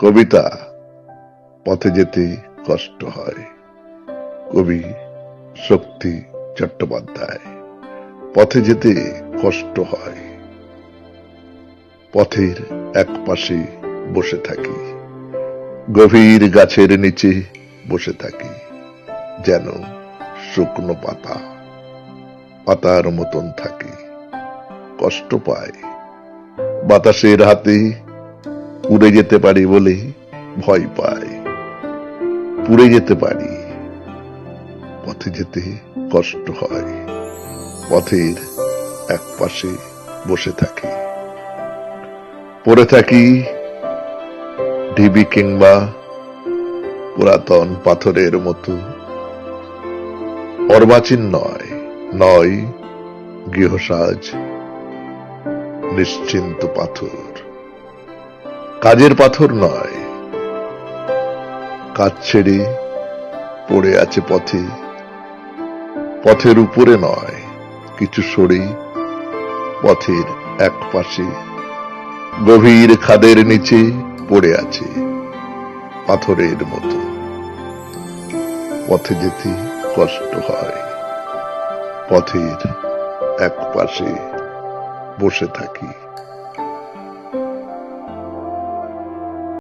কবিতা পথে যেতে কষ্ট হয়। কবি শক্তি চট্টোপাধ্যায়, পথে যেতে কষ্ট হয়। পথের এক পাশে বসে থাকি, গভীর গাছের নিচে বসে থাকি, যেন শুকনো পাতা পাতার মতন থাকি। কষ্ট পায় বাতাসের হাতে উড়ে যেতে পারি বলে ভয় পায়। পুড়ে যেতে পারি, পথে যেতে কষ্ট হয়, পথের এক পাশে বসে থাকি। পড়ে থাকি ঢিবি কিংবা পুরাতন পাথরের মতো। অর্বাচীন নয় নয় গৃহসাজ, নিশ্চিন্ত পাথর। কাজের পাথর নয়। কাজ ছেড়ে পড়ে আছে পথে। পথের উপরে নয়, কিছু সরে পথের এক পাশে গভীর খাদের নিচে পড়ে আছে পাথরের মতো। পথে যেতে কষ্ট হয়, পথের এক পাশে বসে থাকি।